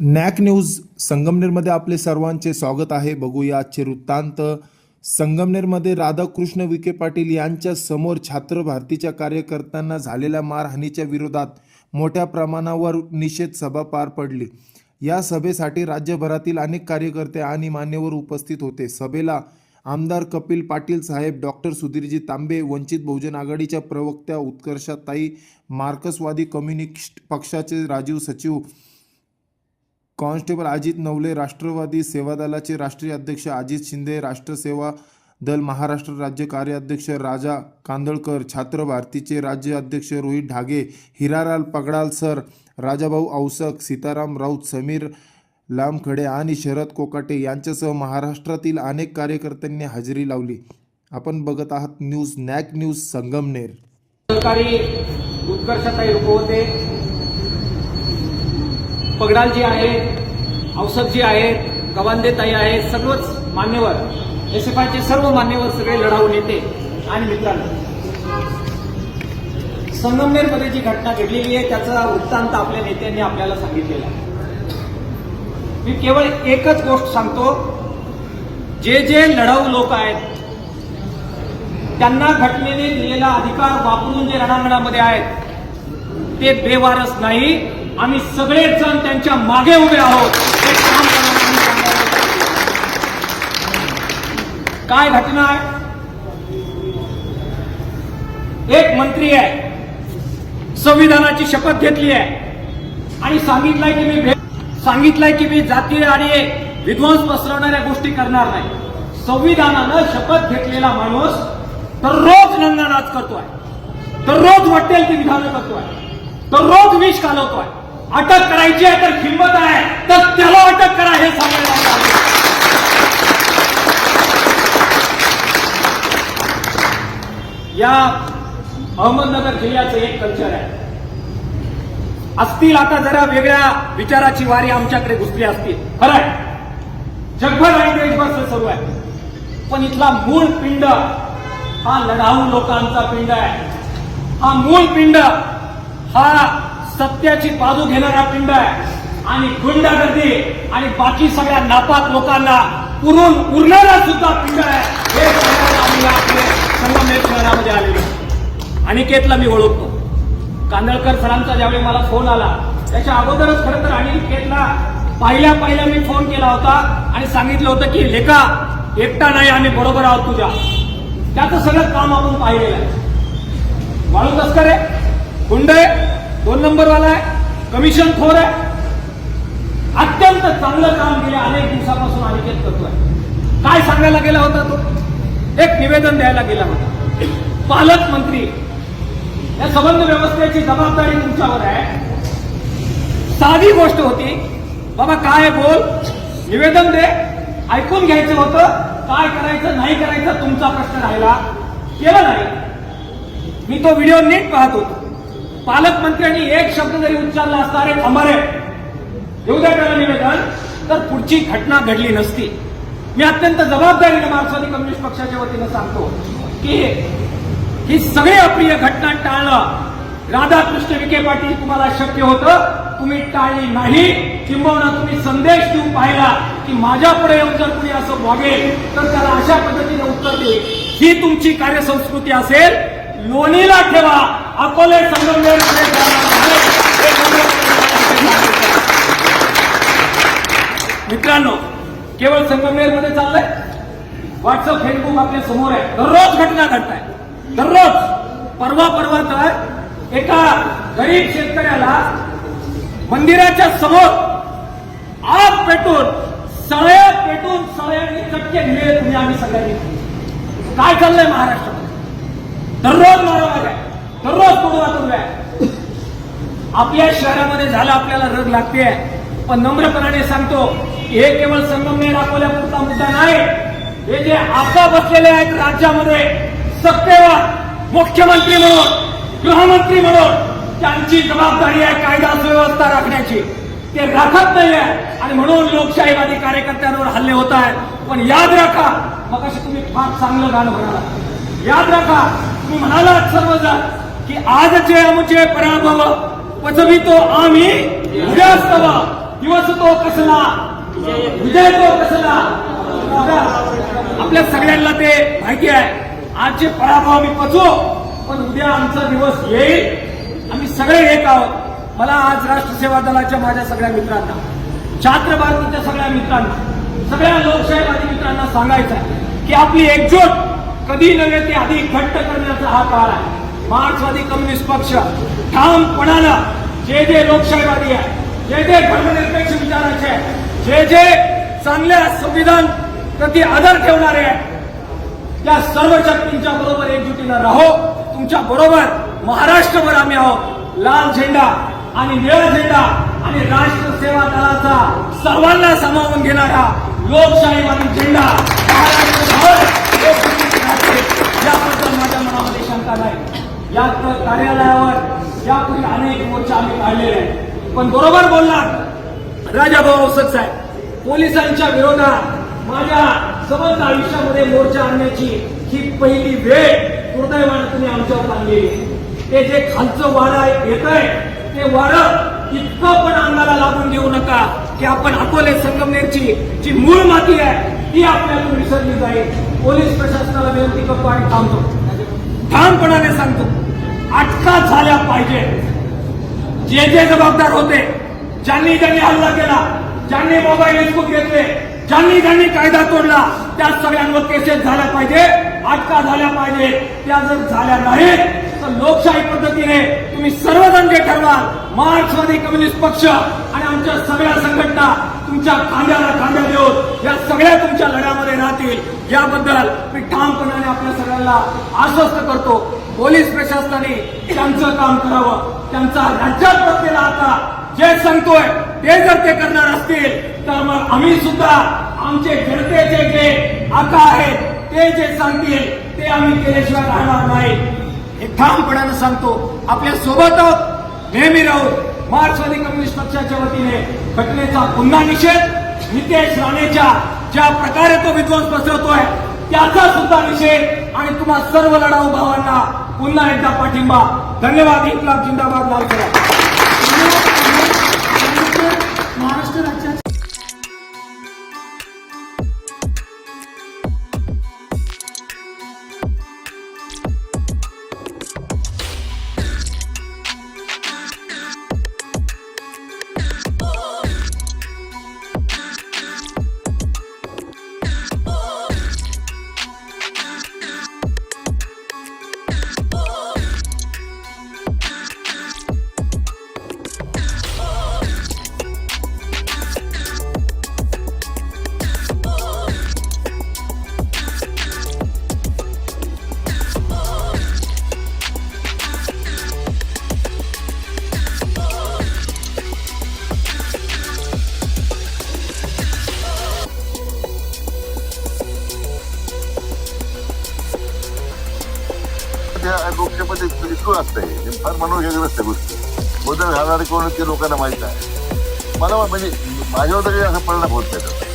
NAAC news संगमनेरमध्ये आपले सर्वांचे स्वागत आहे. बघूया आजचे वृत्तांत. संगमनेरमध्ये राधाकृष्ण विखे पाटील यांच्या समोर छात्र भारतीच्या कार्यकर्त्यांना झालेल्या मारहाणीच्या विरोधात मोठ्या प्रमाणावर निषेध सभा पार पडली. या सभेसाठी राज्यभरातील अनेक कार्यकर्ते आणि मान्यवर उपस्थित होते. सभेला आमदार कपिल पाटील साहेब डॉक्टर सुधीरजी तांबे वंचित बहुजन आघाडीच्या प्रवक्त्या उत्कर्षाताई मार्क्सवादी कम्युनिस्ट पक्षाचे राजीव सचिव कॉन्स्टेबल अजित नवले राष्ट्रवादी सेवा दलाचे राष्ट्रीय अध्यक्ष अजित शिंदे राष्ट्रसेवा दल महाराष्ट्र राज्य कार्याध्यक्ष राजा कांदळकर छात्र भारतीचे राज्य अध्यक्ष रोहित ढागे हिरालाल पगडाल सर राजाभाऊ औसक सीताराम राऊत समीर लामखडे आणि शरद कोकाटे यांच्यासह महाराष्ट्रातील अनेक कार्यकर्त्यांनी हजेरी लावली. आपण बघत आहात न्यूज नॅक न्यूज संगमनेर. सहकारी उत्कर्षताई लोक पगडालजी आहेत औसफजी आहेत गवांदेताई आहेत सर्वच मान्यवर. एस एफ आयचे सर्व मान्यवर सगळे लढाऊ नेते आणि मित्रांनो. संगमनेरमध्ये जी घटना घडलेली आहे त्याचा वृत्तांत आपल्या नेत्यांनी आपल्याला सांगितलेला आहे. मी केवळ एकच गोष्ट सांगतो जे जे लढाऊ लोक आहेत त्यांना घटनेने दिलेला अधिकार वापरून जे रणांगणामध्ये आहेत ते बेवारस नाही आम्ही सगळेच जण त्यांच्या मागे उभे आहोत. काय घटना आहे? एक मंत्री आहे. संविधानाची शपथ घेतली आहे. आणि सांगितलंय की मी भेट सांगितलंय की मी जातीय आणि विध्वंस पसरवणाऱ्या गोष्टी करणार नाही. संविधानानं शपथ घेतलेला माणूस दररोज नाच करतोय. दररोज वाटेल ती विधानं करतोय. दररोज विष घालवतोय. अटक करायची आहे तर हिंमत आहे. तर त्याला अटक करा हे सांगायला या अहमदनगर जिल्ह्याचं एक कल्चर आहे. असतील आता जरा वेगळ्या विचाराची वारी आमच्याकडे घुसली असतील. खरं आहे. जगभर आणि देशभर सुरू आहे. पण इथला मूळ पिंड हा लढाऊ लोकांचा पिंड आहे. हा मूळ पिंड हा सत्याची बाजू घेणारा पिंड आहे. आणि गुंडागर्दी आणि बाकी सगळ्या नापात लोकांना पुरून उरणारा सुद्धा पिंड आहे. हे सांगायला संगमनेर शहरामध्ये आलेले अनिकेतला मी ओळखतो. कांदळकर सरांचा ज्यावेळी मला फोन आला त्याच्या अगोदरच खरं तर अनिकेतला पहिल्या पहिल्या मी फोन केला होता आणि सांगितलं होतं की लेखा एकटा नाही आम्ही बरोबर आहोत तुझ्या. त्याचं सगळं काम आपण पाहिलेलं आहे. माणूस तस्कर आहे गुंड आहे दोन नंबरवाला आहे. कमिशन खोर आहे. अत्यंत चांगलं काम गेल्या अनेक दिवसापासून अनिकेत करतोय. काय सांगायला गेला होता तो? एक निवेदन द्यायला गेला होता. पालकमंत्री या संबंध व्यवस्थेची जबाबदारी तुमच्यावर आहे. साधी गोष्ट होती बाबा काय बोल? निवेदन दे. ऐकून घ्यायचं होतं. काय करायचं नाही करायचं तुमचा प्रश्न राहिला. केलं नाही. मी तो व्हिडिओ नीट पाहत होतो. पालकमंत्र्यांनी एक शब्द जरी उच्चारला असता अरे अमरे येऊ द्या त्याला निवेदन. तर पुढची घटना घडली नसती. मी अत्यंत जबाबदारीने मार्क्सवादी कम्युनिस्ट पक्षाच्या वतीनं सांगतो की ही सगळी अप्रिय घटना टाळणं. राधाकृष्ण विखे पाटील तुम्हाला शक्य होतं. तुम्ही टाळली नाही. किंबहुना तुम्ही संदेश देऊन पाहिला की माझ्यापुढे येऊन जर कुणी असं वागेल तर त्याला अशा पद्धतीने उत्तर देईल. ही तुमची कार्यसंस्कृती असेल लोणीला ठेवा. अकोले संगमनेर मित्रांनो केवळ संगमनेर मित्रांनो केवळ चाललंय? व्हॉट्सअप फेसबुक आपल्यासमोर आहे. दररोज घटना घडत आहे दररोज परवा परवा तर एका गरीब शेतकऱ्याला मंदिराच्या समोर आग पेटून सळया पेटून सळ्यांनी चटके दिले तुम्ही आम्ही सगळ्यांनी. काय चाललंय महाराष्ट्रामध्ये? दररोज मारामारी आहे. दररोज कुडवातून आहे. आपल्या शहरामध्ये झालं आपल्याला रग लागते पण नम्रपणाने सांगतो की हे केवळ संगमनेर अकोल्यापुरता मुद्दा नाही. हे जे आता बसलेले आहेत राज्यामध्ये सत्तेवर मुख्यमंत्री म्हणून गृहमंत्री म्हणून त्यांची जबाबदारी आहे कायदा सुव्यवस्था राखण्याची. ते राखत नाहीये. आणि म्हणून लोकशाहीवादी कार्यकर्त्यांवर हल्ले होत आहेत. पण याद राखा मग तुम्ही फार चांगलं गाणं म्हणाला याद राखा तुम्ही म्हणालात सर्वजण की आजचे आमचे पराभव पचवितो आम्ही उद्यास्तव. दिवस तो कसला? विजय तो कसला? बघा, आपल्या सगळ्यांना ते माहिती आहे. आजचे पराभव आम्ही पचवू पण उद्या आमचा दिवस येईल. आम्ही सगळे एक आहोत. मला आज राष्ट्र सेवा दलाच्या माझ्या सगळ्या मित्रांना छात्र भारतीच्या सगळ्या मित्रांना सगळ्या लोकशाहीवादी मित्रांना सांगायचं आहे की आपली एकजूट कधी नव्हे ते आधी घट्ट करण्याचा हा काळ आहे. मार्क्सवादी कम्युनिस्ट पक्ष ठामपणानं जे जे लोकशाहीवादी आहे जे जे धर्मनिरपेक्ष विचाराचे आहे जे जे चांगल्या संविधान प्रति आदर ठेवणारे आहे त्या सर्व शक्तींच्या बरोबर एकजुटीनं राहो. तुमच्या बरोबर महाराष्ट्रभर आम्ही आहोत. लाल झेंडा आणि निळा झेंडा आणि राष्ट्र सेवा दलाचा सर्वांना सामावून घेणारा लोकशाहीवादी झेंडा महाराष्ट्रभर एकजुटीने राहते. याबद्दल माझ्या मनामध्ये शंका नाही या तर कार्यालयावर यापूर्वी अनेक मोर्चा आम्ही काढलेले आहेत. पण बरोबर बोलणार राजाभाऊ औसत साहेब पोलिसांच्या विरोधात माझ्या समस्त आयुष्यामध्ये मोर्चा आणण्याची ही पहिली वेळ दुर्दैवानं तुम्ही आमच्यावर आणलेली ते जे खालचं वारं येत आहे ते वारं इतकं पण अंगाला लागून घेऊ नका की आपण अकोले संगमनेरची जी मूळ माती आहे ती आपल्यातून विसरली जाईल. पोलीस प्रशासनाला विनंती करतो आणि थांबतो. ठामपणाने सांगतो. पाहिजे. जे जे जबाबदार होते ज्यांनी ज्यांनी हल्ला केला ज्यांनी मोबाईल हिसकून घेतले ज्यांनी ज्यांनी कायदा तोडला त्या सगळ्यांवर केसेस झाल्या पाहिजे अटका झाल्या पाहिजे. त्या जर झाल्या नाहीत तर लोकशाही पद्धतीने तुम्ही सर्वजण जे ठरवाल मार्क्सवादी कम्युनिस्ट पक्ष आणि आमच्या सगळ्या संघटना तुमच्या खांद्याला खांद्या देऊन या सगळ्या तुमच्या लढ्यामध्ये राहतील. याबद्दल मी ठामपणाने आपल्या सगळ्यांना आश्वस्त करतो. पोलीस प्रशासनाने त्यांचं काम करावं. त्यांचा राज्यात बसलेला आता जे सांगतोय ते जर ते करणार असतील तर मग आम्ही सुद्धा आमचे जनतेचे जे आका आहेत ते जे सांगतील ते आम्ही केल्याशिवाय राहणार नाही. हे ठामपणानं सांगतो. आपल्यासोबत नेहमी राहू मार्क्सवादी कम्युनिस्ट पक्षाच्या वतीने घटनेचा पुन्हा निषेध नितेश राणेच्या ज्या प्रकारे तो विध्वंस पसरवतोय त्याचा सुद्धा निषेध आणि तुम्हा सर्व लढाऊ भावांना पुन्हा एकदा पाठिंबा. धन्यवाद इन्कलाब जिंदाबाद लाल त्या लोकसभेमध्ये विष्णू असतं हे फार मनोरंजक असते गोष्टी बदल घालणारे कोण ते लोकांना माहीत आहे. मला म्हणजे माझ्यावर तरी असा परिणाम होत नाही.